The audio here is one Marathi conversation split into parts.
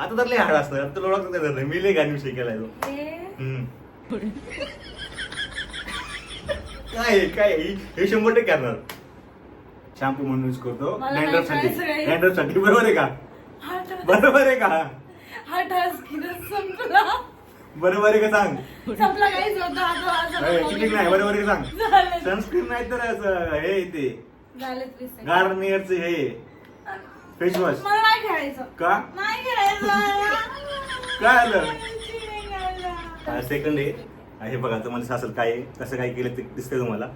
आता तर लय हाड असणार आता तुला ओळखत नाही. मी लय गाणी विषय केलाय तो. हम्म. काय आहे, काय आहे? हे शंभर टक्के करणार. शॅम्पू म्हणून यूज करतो. मला नाही साठी करायचं साठी बरोबर आहे का? हा बरोबर आहे का? हा टास्क संपला. बरोबर आहे का सांग? संपला काहीच होता. नाही. बरोबर आहे का सांग? झालं. सनस्क्रीन नाही तर असं हे ते झाले. गार्नियरचं हे. फेस वॉश मला नाही खेळायचं. का? नाही खेळायचं. काय आलं? सेकंड आहे हे बघा तुम्हाला सासल काय आहे, कसं काय केलं ते दिसतंय तुम्हाला.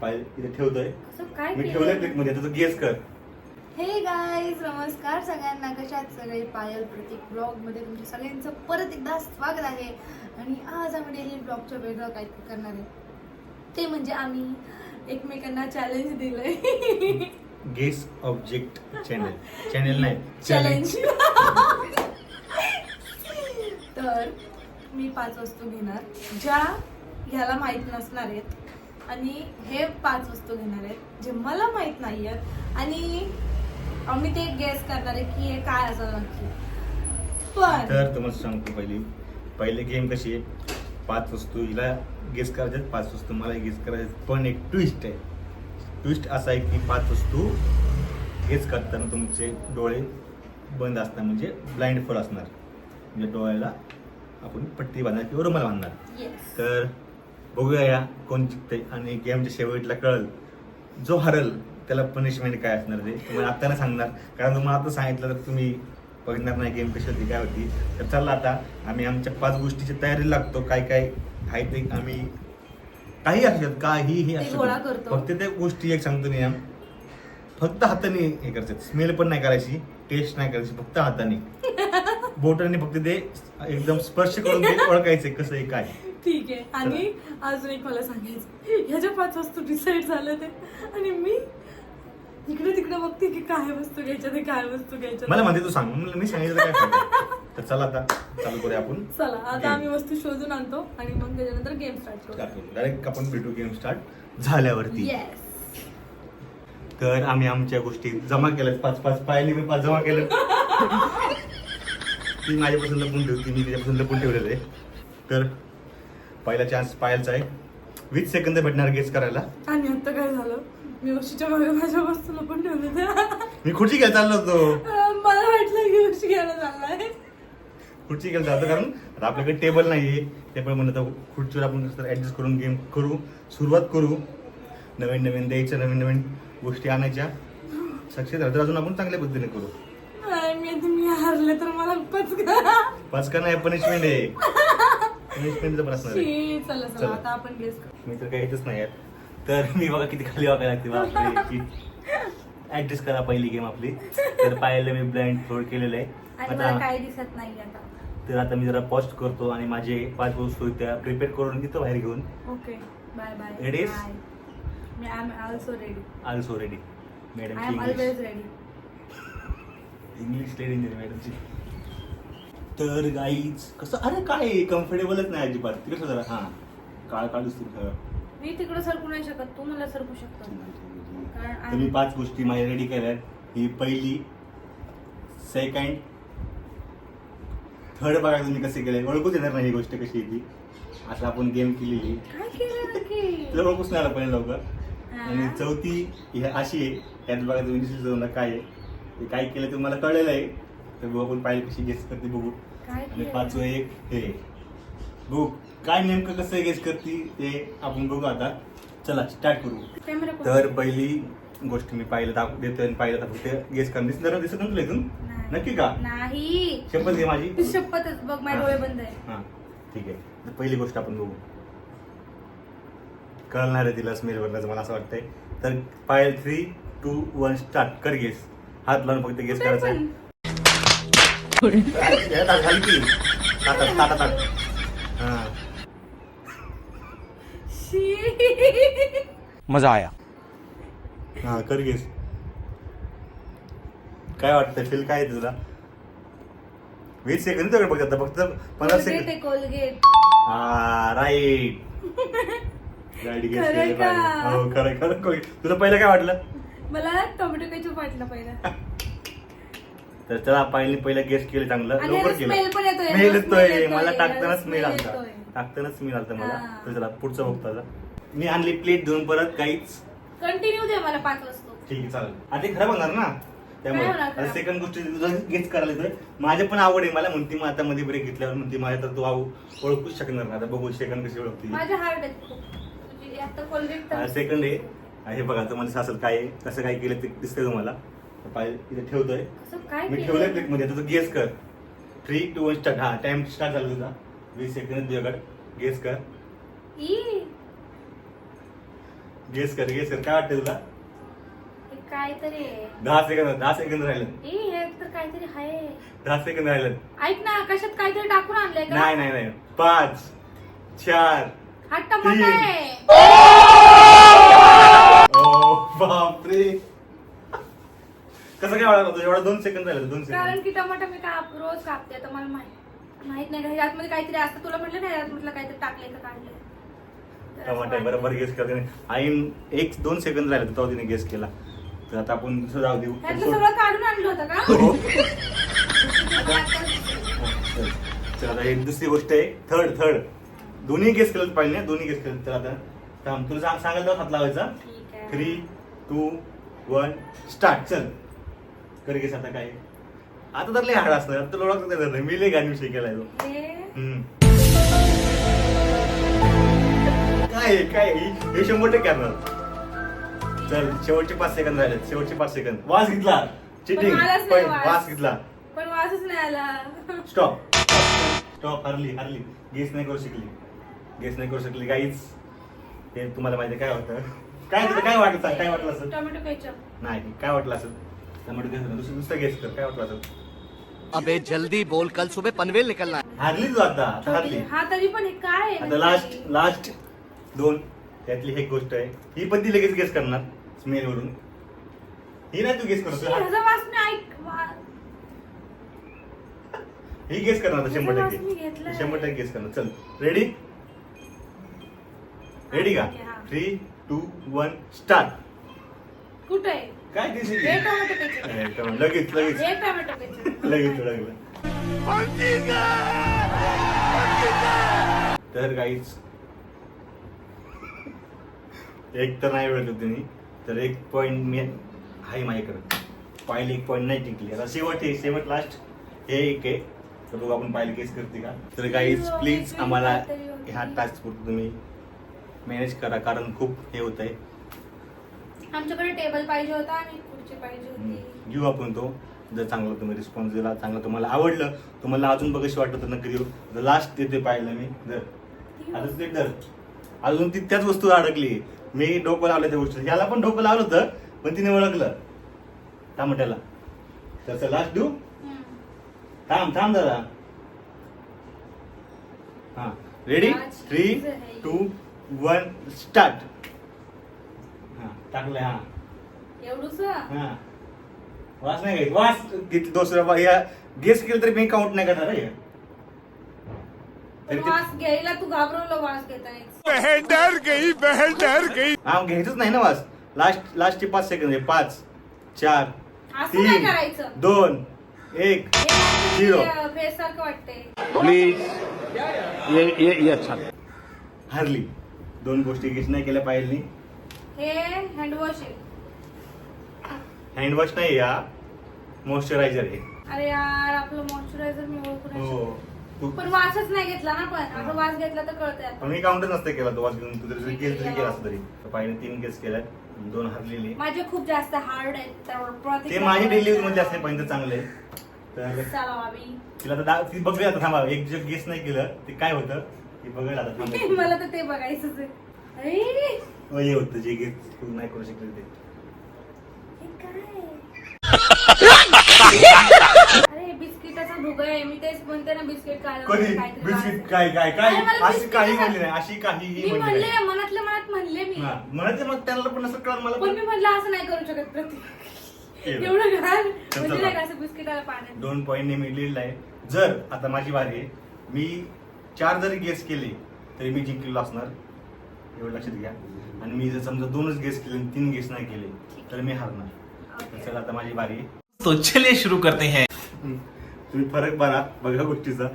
पाय इथे ठेवतोय. असं काय मी केलं? ठेवलंय ट्रिकमध्ये आता तू गेस कर. हे गाईज नमस्कार सगळ्यांना. कशात सगळे? पायल प्रतीक ब्लॉगमध्ये तुमच्या सगळ्यांचं परत एकदा स्वागत आहे. आणि आज आम्ही डेली ब्लॉगचं वेगळं काय करणार आहे? ते म्हणजे आम्ही एकमेकांना चॅलेंज दिलंय. Guess object channel. चॅनल नाही. चॅलेंज तर मी पाच वस्तू घेणार. ज्या ह्याला माहीत नसणार आहेत. आणि हे पाच वस्तू घेणार आहेत जे मला माहीत नाही आहेत. आणि आम्ही ते गेस करणार आहे की हे काय असं नक्की. पण तर तुम्हाला सांगतो पहिली. पहिले गेम कशी आहे? पाच वस्तू हिला गेस करायच्यात पाच वस्तू मला गेस करायच्यात पण एक ट्विस्ट आहे. ट्विस्ट असा आहे की पाच वस्तू गेस करताना तुमचे डोळे बंद असणार म्हणजे ब्लाइंड फॉल असणार. म्हणजे डोळ्याला आपण पट्टी बांधणार किंवा रुमाल बांधणार. तर बघूया या कोण जिंकते आणि गेमच्या शेवटला कळल. जो हरल त्याला पनिशमेंट काय असणार ते? तुम्हाला आता नाही सांगणार. कारण तुम्हाला आता सांगितलं तर तुम्ही बघणार नाही गेम कशी होती काय होती. तर चला आता आम्ही आमच्या पाच गोष्टीची तयारी लागतो. काय काय आहे ते आम्ही काही असू शकत काही हे ते असू गोळा. करतो. फक्त त्या गोष्टी एक सांगतो नियम फक्त हाताने हे करायचं. स्मेल पण नाही करायची टेस्ट नाही करायची फक्त हाताने. बोटाने फक्त ते एकदम स्पर्श करून ते ओळखायचे कसं आहे काय. ठीक आहे. आणि अजून एक मला सांगायचं ह्याच्या पाच वस्तू डिसाईड झालं ते आणि मी इकडे तिकडे बघते की काय वस्तू घ्यायच्या ते काय वस्तू घ्यायच्या. मला म्हणते तू सांग म्हणलं मी सांगितलं काय? तर चला आता चालू करूया आपण. चला आता आम्ही वस्तू शोधून आणतो आणि मग त्याच्यानंतर गेम स्टार्ट करू. डायरेक्ट आपण भेटू गेम स्टार्ट झाल्यावरती. येस तर आम्ही आमच्या गोष्टी जमा केल्यात. पाच पाच पाहिले मी पाच जमा केलं ती माझ्यापासून लपून ठेवती मी तिच्यापासून लपून ठेवलेलं आहे. तर पहिला चान्स पाहायचा आहे. वीस सेकंद भेटणार गेस करायला. आणि आता काय झालं? मी वस्तूच्या मागे माझ्या वस्तूला पण ठेवले त्या मी खुर्ची घ्यायला चाललो होतो. मला वाटलं की वस्तू घ्यायला चाललाय. खुर्ची घ्यायला चालतो कारण आता आपल्याकडे टेबल नाही आहे टेबल म्हणलं तर खुर्चीवर आपण कसं ॲडजस्ट करून गेम करू सुरुवात करू. नवीन नवीन द्यायचं नवीन नवीन गोष्टी आणायच्या. सक्सेस झालं तर अजून आपण चांगल्या पद्धतीने करू. आणि मी हारले तर मला पच करा पाच का नाही पनिशमेंट आहे पनिशमेंटचं आहे. चला चला चला. आता आपण गेस करू. मी तर काही येतच नाही यार तर मी बघा किती खाली वागायला लागते बापरे ऍडजस्ट करा पहिली गेम आपली. तर पाहिलं मी ब्लाइंड फ्लोड केलेलं आहे. आता काही दिसत नाही आता. तर आता मी जरा पॉस्ट करतो आणि माझे पाच वस्तू त्या प्रिपेअर करून इथं बाहेर घेऊन. Okay bye bye Ready? Me I am also ready also ready I am madam always ready English lady मॅडमची तर गाईच कसं अरे काय? कम्फर्टेबलच नाही अजिबात. ते कसं जरा हां. काळ काळ दिसतील मी तिकडे सरकू नाही शकत तू मला सरकू शकतो. कारण तर मी आय- पाच गोष्टी माझ्या रेडी केल्यात. ही पहिली सेकंड थर्ड बघा तुम्ही कसे केले ओळखूच येणार नाही ही गोष्ट कशी आहे ती. आता आपण गेम केलेली काय केलं नक्की तुला ओळखूच नाही आलं पहिले लवकर. आणि चौथी ही अशी आहे त्यात बघा तुम्ही दिसेल तुम्हाला काय आहे. ते काय केलं ते मला कळलेलं आहे. तर बघू आपण पाहिजे कशी गेस करते बघू. काय आणि केलं? पाचवं एक हे. बघू. काय नेमकं कसं गेस करते ते आपण बघू आता चला स्टार्ट करू? तर पहिली गोष्ट मी पाहिलं दाखव देतोय आणि पाहिलं फक्त गेस करून दिसणार दिसत नव्हतं इथून. नक्की का नाही शपथ घे माझी शपथच बघ माझे हा. डोळे बंद आहे हा ठीक आहे तर पहिली गोष्ट आपण बघू कळणार आहे तिला स्मेल वरनं मला असं वाटतंय तर Payal three two one start कर गेस हात लावून फक्त गेस करायचा आहे. पण? या ताट खाली की ताटात ताटात ताट हा शी. मजा आया. हा कर गेस काय वाटतं? फील काय आहे तुला वीस सेकंद तुझ्याकडे बघत आता फक्त पंधरा कोलगेट सेकंद कोलगेट हा राईट राईट गेस खरं केलं का? पाहिजे. हो खरं तुला पहिलं काय वाटलं? मला टोमॅटो केचप वाटलं पहिलं. तर चला पहिले पहिलं गेस्ट केलं चांगलं. आणि लवकर याला केलं. smell पण येतोय, स्मेल याला येतोय. smell येतोय, मला याला टाकताना स्मेल smell आलता. येतोय. टाकताना स्मेल आलता मला. हा. तर चला पुढचं बघतो आता. मी आणली प्लेट घेऊन परत काहीच. कंटिन्यू दे मला पाच वस्तू ठीक आहे चालेल. आता ते खराब होणार ना? त्यामुळे काय होणार खराब? सेकंड गोष्टी गेच करायला येतोय. माझे पण आवड आहे मला म्हणते मग आता मध्ये ब्रेक घेतल्यावर म्हणते माझ्या तर तू आऊ ओळखूच शकणार नाही. आता बघू सेकंड कशी ओळखते. आहेत खूप. म्हणजे आता तर. सेकंड आहे. हे बघा तुम्हाला सासल काय आहे कसं काय केलं ते दिसतंय तुम्हाला. तर पाय इथे ठेवतोय. काय मी केलं? ठेवलंय प्लेटमध्ये. आता तू गेस कर. थ्री टू वन स्टार्ट हा टाइम स्टार्ट झाला तुझा. वीस सेकंद तुझ्याकडे. गेस कर. ई, गेस कर गेस कर. काय वाटतं तुला? काहीतरी. दहा सेकंद दहा सेकंद राहिलं. ई, हे तर काहीतरी आहे. दहा सेकंद राहिलं. ऐक ना कशात काहीतरी टाकून आणलंय का? नाही नाही नाही. पाच चार हा टमाटा तीन. आहे. ओ बापरे. कसं काय वाटत होतं? एवढा दोन सेकंद राहिले दोन कारण सेकंद की टमाटा मी काप रोज कापते आता मला माहीत माहीत नाही का? यातमध्ये काहीतरी असतं. तुला म्हटलं ना यात म्हटलं काहीतरी टाकलंय का काढलंय? वाटलं. बरोबर गेस करते आई एक दोन सेकंद राहिले तेव्हा तिने गेस केला. तर आता आपण दुसरं जाऊ देऊ. सगळं काढून आणलं होतं का? हो. चल चल आता एक दुसरी गोष्ट आहे. थर्ड थर्ड दोन्ही गेस केलं पाहिजे दोन्ही गेस केलं तर आता थांब तुला सांग सांगायला जाऊ हात लावायचा. थ्री टू वन स्टार्ट चल. कर गेस आता काय. आता तर लय हाड असणार. तुला ओळखत नाही मी लय गाणी विषय केलाय तो. हे हम्म. काय आहे, काय आहे? हे- शंभर टक्के करणार चल शेवटचे पाच सेकंद राहिले. शेवटचे पाच सेकंद वास घेतला. चिटिंग मलाच नाही पण वास. वास घेतला. पण वासच नाही आला. स्टॉप स्टॉप हरली हरली. गेस नाही करू शकली. गेस नाही करू शकली काहीच ते तुम्हाला माहिती काय होतं काय तुला काय वाटलं काय वाटलं असं टोमॅटो केचप. नाही काय वाटलं असं टमाटो गेस दुसरं दुसरं गेस कर. काय वाटलं असं अबे जल्दी बोल. कल सुबह पनवेल निकलना है। हारली तू आता. आता हारली. हा तरी पण हे काय आता? लास्ट लास्ट दोन. त्यातली एक गोष्ट आहे. ही पण ती लगेच गेस करणार स्मेल वरून. ही नाही तू गेस करतो. ही गेस करणार आता शंभर टक्के. शंभर टक्के गेस करणार. चल रेडी रेडी का. थ्री टू वन स्टार्ट कुठे? आहे काय दिसेल? हे केचप लगेच लगेच हे लगेच. लागलं तर काहीच एक तर नाही वेळ त्यांनी तर एक पॉइंट मी आहे माझ्याकडे. पाहिले एक पॉइंट नाही जिंकली आता शेवट हे शेवट लास्ट हे एक आहे. तर बघू आपण पाहिले केस करते का? तर काहीच प्लीज आम्हाला ह्या टास्क तुम्ही मॅनेज करा कारण खूप हे होत आहे आमच्याकडे टेबल पाहिजे होता आणि खुर्ची पाहिजे होती. घेऊ आपण तो. जर चांगला तुम्ही रिस्पॉन्स दिला चांगलं तुम्हाला आवडलं तुम्हाला अजून बघाशी वाटलं तर नक्की देऊ. जर लास्ट तिथे पाहिलं मी. जर. आता ते डर अजून ती त्याच वस्तू अडकली. मी डोकं लावलं त्या गोष्टी याला पण डोकं लावलं होतं पण तिने ओळखलं. टमाट्याला तसं लास्ट देऊ हम्म. थांब थांब दादा हा. Ready three. Two one start हा टाकलंय हा. एवढूस हा. वास नाही वास. किती या गेस केलं तरी मी काउंट नाही करणार हे. वास घ्यायला तू घाबरवलं वास घेताना बहन डर गई बहन डर गई. हा घ्यायचंच नाही ना वास. लास्ट लास्टचे पाच सेकंद आहे. पाच चार असं नाही तीन करायचं. दोन एक Zero. फेस सारखं वाटतंय. प्लीज ये ये ये अच्छा हरली. दोन गोष्टी गेस नाही केल्या पाहिजे हे हँडवॉश आहे. हँडवॉश नाही या. मॉइश्चरायझर आहे. अरे यार आपलं मॉइश्चरायझर मी ओळखून नाही हो. तू पण वासच नाही घेतला ना पण. आता वास घेतला तर कळतंय आता. पण मी काउंटच नसते केला तो वास घेऊन. तू जरी केलं तरी केला. असं तरी. तर पाहिजे तीन गेस केल्यात. दोन हरलेली. माझे खूप जास्त हार्ड आहेत. त्यावर ते प्रतिक्रिया माझे डेली. मध्ये असले पाहिजे चांगले तर चला भाभी. तिला तर दा- ती बघूया आता थांबा. एक जर गेस नाही केलं ते काय होतं? ते बघायला आता थांबा. मला तर ते बघायचंच आहे. अरे, व हे होतं जे गेस तू नाही करू शकले ते. हे काय? अरे भुगा आहे मी तेच म्हणते ना बिस्किट काय कधी? बिस्किट काय काय काय? अरे, मला अशी बिस्किट काही नाही म्हणली नाही अशी काहीही मी म्हणली म्हणले नाही. मनातल्या मनात म्हणले मी. हा, म्हणायचं मग त्याला पण असं कळलं मला पण पण मी म्हणलं असं नाही करू शकत प्रतीक केलं. एवढं घाल चल, म्हणजे चला. नाही का असं बिस्किटाला पाण्यात. दोन पॉईंटने मी लिहिलं आहे. जर आता माझी वारी आहे. मी चार जरी गेस केले तरी मी जिंकलेलो असणार. एवढं लक्षात घ्या. आणि मी जर समजा दोनच गेस केले आणि तीन गेस नाही केले तर मी हारणार. तर चला आता माझी बारी आहे. तो चलिए शुरू करते हैं. तुम्ही फरक बघा बघा गोष्टीचा.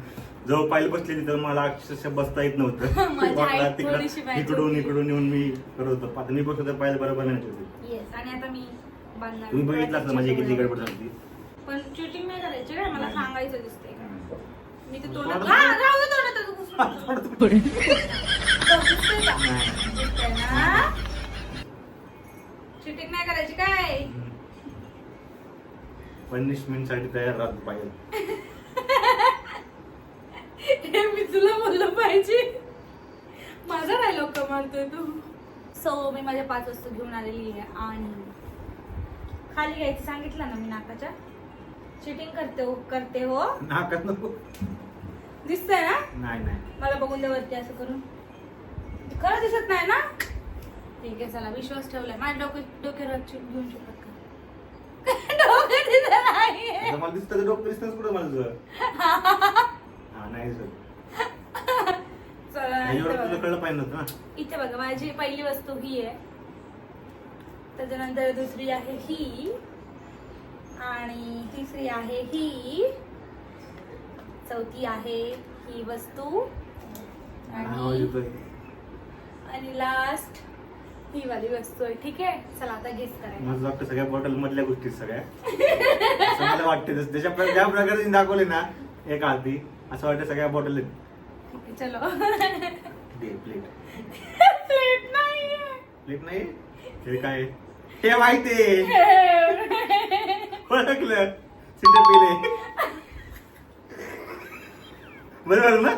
जेव्हा पाहिलं बसलेली तर मला अक्षरशः बसता येत नव्हतं. तिकडं इकडून होती. इकडून येऊन मी करत होतो. मी बसलो तर पाहिलं बरोबर नाही बांधणार तुम्ही बघितलं असलं माझी किती गडबड झाली. पण चिटिंग नाही करायची काय मला. सांगायचं दिसतंय. मी ते तोंडात राहू तोंडात? चिटिंग नाही. करायची काय? पनिशमेंटसाठी तयार राहतो पाहिजे हे मी तुला बोललं पाहिजे माझा डायलॉग का मारतोय तू सो मी माझ्या पाच वस्तू घेऊन आलेली आहे. आणि खाली घ्यायचं सांगितलं ना मी नाकाच्या? चिटिंग करते हो करते हो. नाकात नको. दिसतंय ना? नाही नाही. मला बघून दे वरती असं करून. खरं दिसत नाही ना? ठीक आहे चला विश्वास ठेवलाय. माझ्या डोके डोक्यावर घेऊन शकत का? डोकं दिसत नाहीये. आता मला दिसतं डोकं दिसतंच कुठं मला तुझं हा नाही सर इथे तुला बघा. कळलं पाहिजे नव्हतं ना. इथे बघा माझी पहिली वस्तू ही आहे. त्याच्यानंतर दुसरी आहे ही. आणि तिसरी आहे ही. चौथी आहे ही वस्तू. आणि लास्ट ही वाली वस्तू आहे. ठीक आहे? चला आता गेस करायला मला वाटतं सगळ्या बॉटल मधल्या गोष्टी सगळ्या. मला वाटते. त्याच्या ज्या प्रकारे दाखवले ना एक आधी असं वाटतं सगळ्या बॉटल ठीक आहे चलो. दे प्लेट प्लेट नाहीये. प्लेट नाही हे काय? हे माहिती ओळखलं. सिटे पिले. बरोबर ना?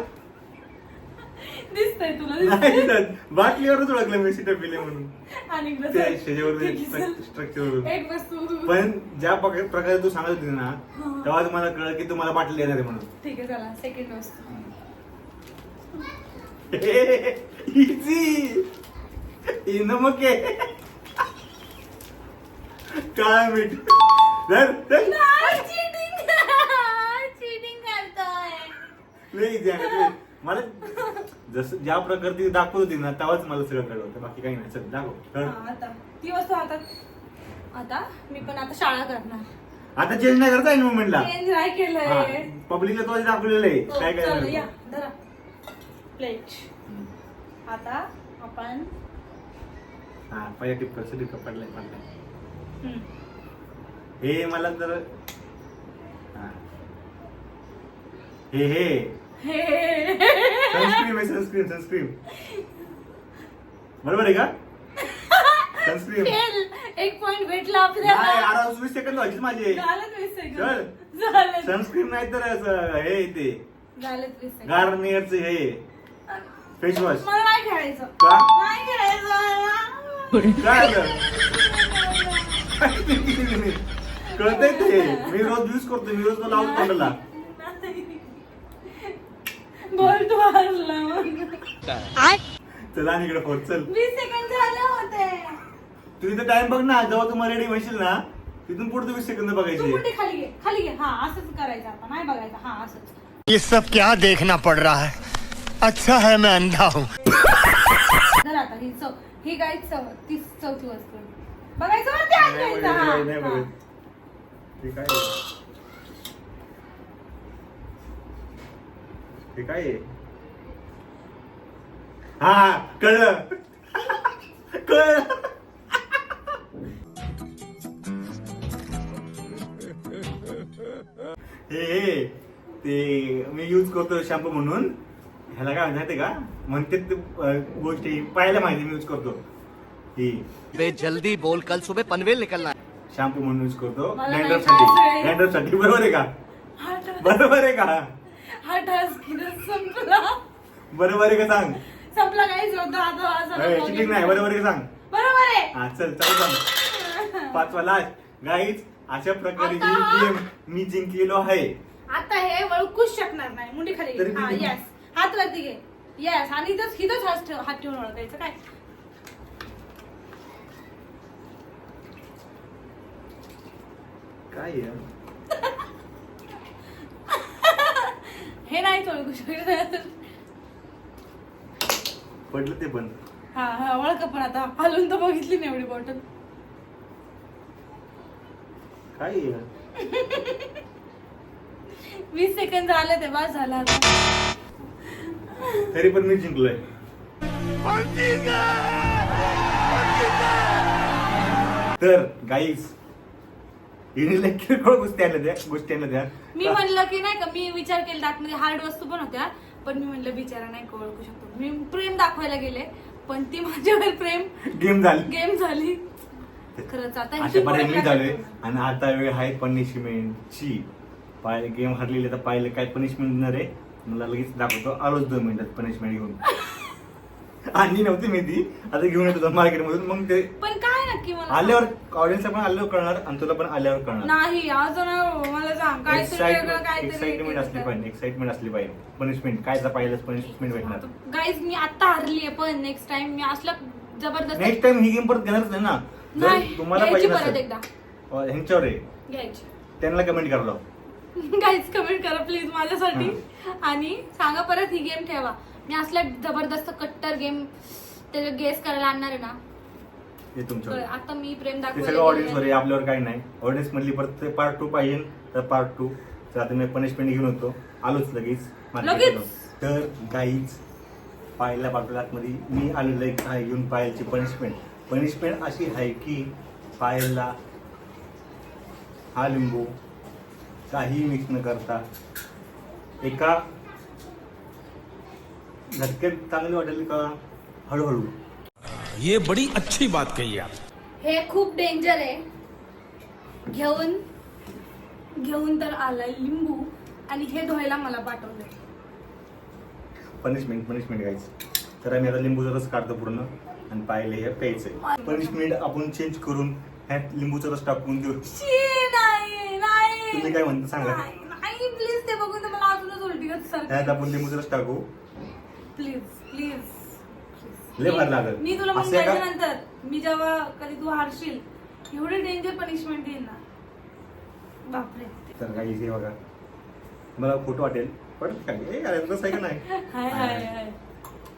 दिसतंय तुला नाही दिसतंय? सर बाटलीवरच ओळखलं मी सिटे पिले म्हणून. आणि ते. स्ट्रक्चर एक वस्तू. पण ज्या प्रकारे प्रकारे तू सांगत होती ना हा. तेव्हा मला कळलं की तुम्हाला बाटली येणार आहे म्हणून. ठीक आहे चला. सेकंड वस्तू. इझी नमक आहे काय मीठ धर, धर. आहे. मला जसं ज्या प्रकारे ती दाखवत होती ना तेव्हाच मला सगळं कळलं होतं. बाकी काही नाही. चल दाखव. कळ. आता. ती वस्तू आता. आता मी पण आता शाळा करणार. आता चेंज नाही करता मुवमेंटला चेंज नाही केलंय. पब्लिकला तो दाखवलेलं आहे. हो, काय काय धरा. प्लेट आता आपण हा पहिल्या टिप कर टिप पडलाय पडलाय. हम्म. हे मला तर हा. हे हे. हे. सनस्क्रीन आहे सनस्क्रीन सनस्क्रीन बरोबर आहे का? Sunscreen fail. एक पॉइंट भेटला नाही आपल्याला वीस सेकंद व्हायचे माझे. झालं वीस चल. सेकंद झालं. सनस्क्रीन नाही तर असं हे ते. झालं वीस सेकंद गार्नियरचं हे. फेस वॉश मला नाही खेळायचं. का? नाही खेळायचं काय आलं? कळतंय ते. मी रोज यूज करतो मी रोज तो लावतो तोंडाला बोल तू हरला. चल आणि इकडे फोन चल. वीस झाले होते. तू इथं टाइम बघ ना. जेव्हा तू रेडी म्हणशील ना तिथून पुढे वीस सेकंद बघायचे. खाली घे. खाली घे. हा असंच करायचं आता नाही बघायचं. हा असंच. ये सब क्या देखना पड़ रहा है? अच्छा है मैं अंधा हूँ आता ही चौ ही काय चौ तीस चौथी वस्तू आहे. बघायचं वरती हात नाही घ्यायचा, हा, बघत, नाही हा. बघत. हे काय आहे? हे काय आहे? हा हा, कळलं कळलं हे हे ते मी यूज करतो शॅम्पू म्हणून ह्याला काय म्हणते का? म्हणते गोष्टी पाहायला माहिती मी यूज करतो. ही. बे जल्दी बोल कल सुबह पनवेल निकलना है. शॅम्पू म्हणून यूज करतो. मला नाही डॅन्ड्रफसाठी. डॅन्ड्रफसाठी बरोबर आहे का? हा टास्क- बरोबर आहे का? हा टास्क किती संपला. बरोबर आहे का सांग? संपला आता असं ए, नको चिटिंग नाही. बरोबर आहे का सांग? बरोबर आहे. हा चल चालू सांग. पाचवा लास्ट गाईज अशा प्रकारे ही आता- गेम मी जिंकलेलो आहे. आता हे वळकूच शकणार नाही. मुंडी खाली हा? येस हात वरती घे येस आणि इथंच इथंच हात ठेव हात ठेवून ओळखायचं काय काय आहे? हे नाही ओळखू शकत पडलं ते पण हा हा ओळख पण आता हलून तर बघितली नाही एवढी बॉटल काय आहे? वीस सेकंद झाले ते बस झाला आता. तरी पण मी जिंकलोय. तर हिने किरकोळ गोष्टी आणल्या त्या गोष्टी आणल्या मी त्या म्हणलं की नाही का मी विचार केला आतमध्ये हार्ड वस्तू पण होत्या पण मी म्हणलं बिचारा नाही का ओळखू शकतो. मी प्रेम दाखवायला गेले पण ती माझ्यावर प्रेम गेम झाली. गेम झाली. खरंच आता अशा पर्यंत मी झालोय आणि आता वेळ आहे पनिशमेंटची पाय गेम हरलेली तर पाहिलं काय पनिशमेंट देणार आहे? मला लगेच दाखवतो आलोच दोन मिनिटात पनिशमेंट घेऊन. आणली नव्हती मी ती आता घेऊन येतो मार्केट मधून मग ते पण काय नक्की मला? आल्यावर ऑडियन्सला पण आल्यावर कळणार आणि तुला पण आल्यावर कळणार. नाही अजून मला सांग काय एक्साइटमेंट असली पाहिजे एक्साइटमेंट असली पाहिजे. पनिशमेंट काय पाहिलं पनिशमेंट भेटणार. गाईज मी आता हरली आहे पण नेक्स्ट टाइम मी असलं जबरदस्त नेक्स्ट टाइम ही गेम परत घेणारच नाही ना. तुम्हाला पाहिजे ह्यांच्यावर आहे. त्यांना कमेंट करायला गाईज कमेंट करा प्लीज माझ्यासाठी. आणि सांगा परत ही गेम ठेवा. मी असल्या जबरदस्त कट्टर गेम त्याच्या गेस करायला आणणार आहे ना. हे तुमच्यावर. तर आता मी प्रेम ते सगळं ऑडियन्स वर आपल्यावर काही नाही. ऑडियन्स मधली परत पार्ट टू पाहिजे. तर पार्ट टू तर आता मी पनिशमेंट घेऊन होतो आलोच लगेच. market लगेच? मधून. तर गाईच पायला मध्ये मी आलेलो एक आहे घेऊन पायलची पनिशमेंट पनिशमेंट अशी आहे की पायलला हा लिंबू काही मिक्स न करता. एका झटक्यात चांगली वाटेल का? हळूहळू. ये बड़ी अच्छी बात कही आप. हे खूप डेंजर आहे. घेऊन घेऊन तर आलाय लिंबू आणि हे धुवायला मला पाठवलंय. पनिशमेंट पनिशमेंट घ्यायचं तर आम्ही आता लिंबूचा रस काढतो पूर्ण आणि पाहिले हे प्यायचंय. पनिशमेंट आपण चेंज करून ह्यात लिंबूचा रस टाकून देऊ. तुम्ही काय म्हणता सांगा. नाही, नाही प्लीज ते बघून तर मला अजूनच उलटी ह्यात सर आपण लिंबूचा रस टाकू प्लीज प्लीज लय भारी लागेल. मी तुला असं आहे का? म्हणून नंतर मी जेव्हा कधी तू हारशील एवढे डेंजर पनिशमेंट देईन ना बापरे तर काही हे बघा मला खोटं वाटेल पण काय करायचं तसं आहे का नाही हाय हाय हाय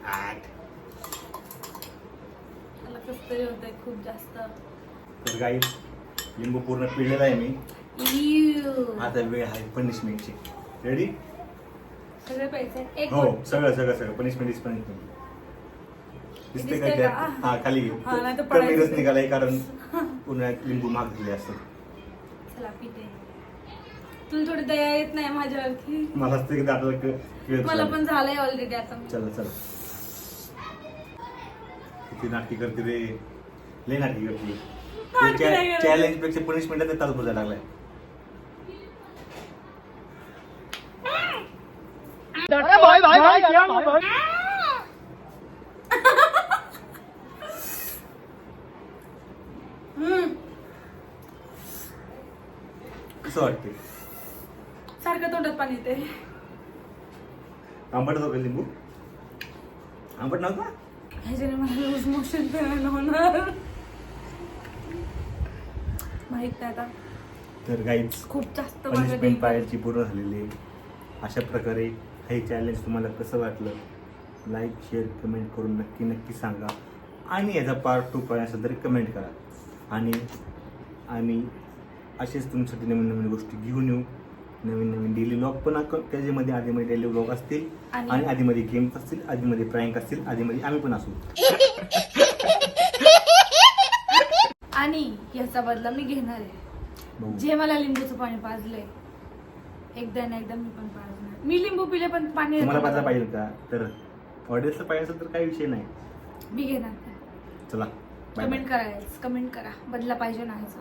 आठ. मला कसं तरी होतंय खूप जास्त तर काही लिंबू पूर्ण पिळलेला आहे मी. आता वेळ आहे पनिशमेंटची रेडी सगळे पैसे. एक हो. सगळं सगळं सगळं. पनिशमेंट इज पनिशमेंट दिसते का? त्यात? हा. खाली घे. हा, नाही तर कमी पडायचं रस ते. निघालाय कारण उन्हाळ्यात लिंबू महाग झाले असतात. चला पिते. तुला थोडी दया येत नाही माझ्यावरती? मला असतं की दादाला क- कळत मला नाही. पण झालंय ऑलरेडी आता. मी. चला चला. किती नाटकी करते रे. लय नाटकी नाटकी नाही करते. चॅलेंजपेक्षा पनिशमेंट तास बोलायला लागलाय. हम्म. कसं वाटते सारखं तोंडात पाणी येते आंबट होतं का लिंबू आंबट नव्हता ह्याच्याने मला लूज मोशन करायला होणार माहीत नाही आता तर गाईच खूप जास्त माझं पनिशमेंट danger. पायाची पूर्ण झालेली आहे. अशा प्रकारे हे चॅलेंज तुम्हाला कसं वाटलं? लाईक शेअर कमेंट करून नक्की नक्की सांगा. आणि याचा पार्ट टू पाहिजे असेल तरी कमेंट करा. आणि आम्ही असेच तुमच्यासाठी नवीन नवीन गोष्टी घेऊन येऊ. नवीन नवीन डेली ब्लॉग पण त्याच्यामध्ये आधीमध्ये डेली ब्लॉग असतील आणि- आधीमध्ये गेम्स असतील आधीमध्ये प्रँक असतील आधीमध्ये आम्ही पण असू. आणि याचा बदला मी घेणार आहे. जे मला लिंबूचं पाणी पाजलंय एकदा ना एकदा मी पण पाजणार मी लिंबू पिले पण पाणी तुम्हाला येतं. पाहिजे मला. पाहिजे का? तर ऑडियन्सला पाहिजे असेल तर काही विषय नाही. मी घेणार. चला. बाय कमेंट करा कमेंट करा. बदला पाहिजे ना ह्याचा